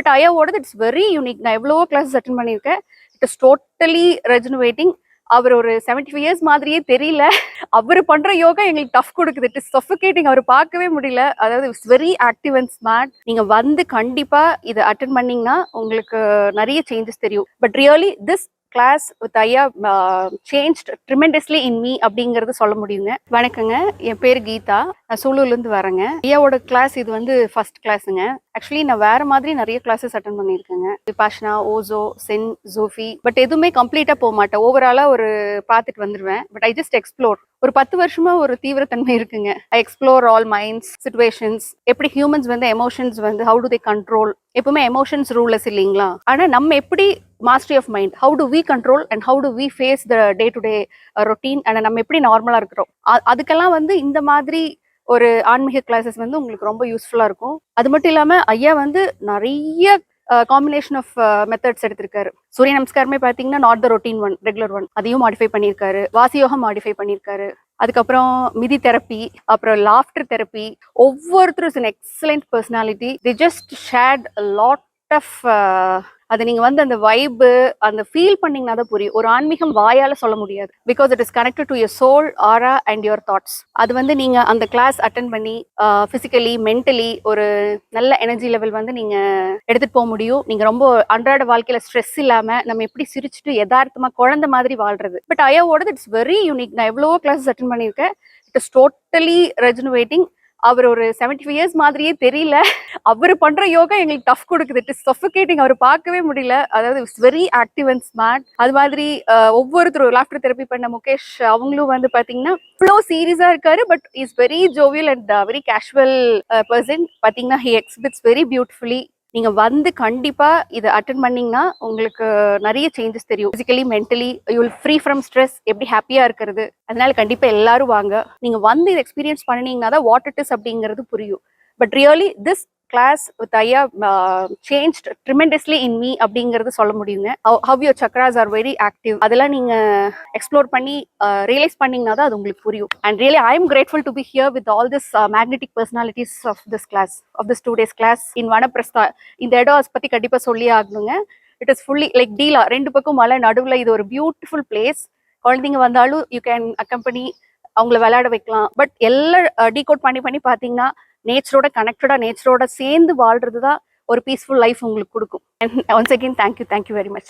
But ஐயாவோடது it's very unique நான் எவ்வளவோ கிளாஸஸ் அட்டன் பண்ணியிருக்கேன். இட் இஸ் டோட்டலி ரெஜினுவேட்டிங் அவர் ஒரு செவன்டி ஃபைவ் இயர்ஸ் மாதிரியே தெரியல. அவர் பண்ற யோகா எங்களுக்கு டஃப் கொடுக்குது. இட் இஸ் சஃபிகேட்டிங் அவர் பார்க்கவே முடியல. அதாவது it's very active and smart நீங்க வந்து கண்டிப்பா இதை அட்டன் பண்ணீங்கன்னா உங்களுக்கு நிறைய சேஞ்சஸ் தெரியும். But really this class with ஐயா சேஞ்ச் ட்ரிமெண்டஸ்லி இன் மீ அப்படிங்கறது சொல்ல முடியுங்க. வணக்கங்க. என் பேர் கீதா. நான் சூலூர்லேருந்து வரேங்க. ஐயாவோட கிளாஸ் இது வந்து ஃபர்ஸ்ட் கிளாஸுங்க ஆக்சுவலி நான் வேற மாதிரி நிறைய கிளாஸஸ் அட்டன் பண்ணியிருக்கேங்க. விபாஷனா ஓசோ சென் ஜோஃபி பட் எதுவுமே கம்ப்ளீட்டாக போக மாட்டேன். ஓவராலாக ஒரு பார்த்துட்டு வந்துடுவேன் பட் ஐ ஜஸ்ட் எக்ஸ்ப்ளோர் ஒரு பத்து வருஷமா ஒரு தீவிரத்தன்மை இருக்குங்க. I explore all minds situations எப்படி ஹியூமன்ஸ் வந்து எமோஷன்ஸ் வந்து ஹவு டு தே கண்ட்ரோல் எப்பவுமே எமோஷன்ஸ் ரூலஸ் இல்லைங்களா? ஆனா நம்ம எப்படி mastery of mind how do we control and how do we face the day to day routine and நம்ம எப்படி நார்மலாக இருக்கிறோம்? அதுக்கெல்லாம் வந்து இந்த மாதிரி ஒரு ஆன்மீக கிளாஸஸ் வந்து உங்களுக்கு ரொம்ப யூஸ்ஃபுல்லாக இருக்கும். அது மட்டும் இல்லாமல் ஐயா வந்து நிறைய காம்பினேஷன் ஆஃப் மெத்தட்ஸ் எடுத்திருக்காரு. சூரிய நமஸ்காரமே பார்த்தீங்கன்னா not the routine one regular one அதையும் மாடிஃபை பண்ணியிருக்காரு. வாசியோகம் மாடிஃபை பண்ணியிருக்காரு. அதுக்கப்புறம் மிதி தெரப்பி அப்புறம் லாஃப்டர் தெரப்பி ஒவ்வொருத்தரும் is an excellent personality the just shed lot of அது நீங்க வந்து அந்த வைப்பு அந்த ஃபீல் பண்ணீங்கன்னா தான் புரியும். ஒரு ஆன்மீகம் வாயால சொல்ல முடியாது. Because it is connected to your soul aura and your thoughts அது வந்து நீங்க அந்த கிளாஸ் அட்டன் பண்ணி பிசிக்கலி மென்டலி ஒரு நல்ல எனர்ஜி லெவல் வந்து நீங்க எடுத்துட்டு போக முடியும். நீங்க ரொம்ப அன்றாட வாழ்க்கையில ஸ்ட்ரெஸ் இல்லாம நம்ம எப்படி சிரிச்சுட்டு யதார்த்தமா குழந்தை மாதிரி வாழ்றது. பட் ஐயாவோடது இட்ஸ் வெரி யூனிக் நான் எவ்வளவோ கிளாஸஸ் அட்டன் பண்ணியிருக்கேன். இட் இஸ் டோட்டலி ரெஜினுவேட்டிங் அவர் ஒரு செவன்டி ஃபைவ் இயர்ஸ் மாதிரியே தெரியல. அவர் பண்ற யோகா எங்களுக்கு டஃப் கொடுக்குது. இட் இஸ் சஃபிகேட்டிங் அவர் பார்க்கவே முடியல. அதாவது it's very active and smart அது மாதிரி ஒவ்வொருத்தரும் லாஃப்டர் தெரப்பி பண்ண முகேஷ் அவங்களும் வந்து பாத்தீங்கன்னா இவ்வளோ சீரியஸா இருக்காரு but is very jovial and very casual person பாத்தீங்கன்னா ஹி எக்ஸிபிட்ஸ் வெரி பியூட்டிஃபுல்லி நீங்க வந்து கண்டிப்பா இதை அட்டன் பண்ணீங்கன்னா உங்களுக்கு நிறைய சேஞ்சஸ் தெரியும். Physically mentally you'll free from stress எப்படி ஹாப்பியா இருக்கிறது. அதனால கண்டிப்பா எல்லாரும் வாங்க. நீங்க வந்து இதை எக்ஸ்பீரியன்ஸ் பண்ணீங்கன்னா தான் வாட் இட் இஸ் அப்படிங்கிறது புரியும். But really this class with ஐயா சேஞ்ச் ட்ரிமெண்டஸ்லி இன் மீ அப்படிங்கிறது சொல்ல முடியுங்க. How your chakras are very active அதெல்லாம் நீங்க எக்ஸ்ப்ளோர் பண்ணி uh, ரியலைஸ் பண்ணீங்கன்னா தான் அது உங்களுக்கு புரியும். And really I am grateful to be here with all this magnetic personalities of this class of this two days class in Vanaprastha இந்த இடம் பத்தி கண்டிப்பா சொல்லி ஆகணுங்க. இட் இஸ் ஃபுல்லி லைக் டீலா ரெண்டு பக்கம் மலை நடுவுல இது ஒரு பியூட்டிஃபுல் பிளேஸ் குழந்தைங்க வந்தாலும் யூ கேன் அக்கம்பனி அவங்கள விளையாட வைக்கலாம். பட் எல்லாம் டீகோட் பண்ணி பண்ணி பார்த்தீங்கன்னா நேச்சரோட கனெக்டடாக நேச்சரோட சேர்ந்து வாழ்றது தான் ஒரு பீஸ்ஃபுல் லைஃப் உங்களுக்கு கொடுக்கும். Once again thank you thank you very much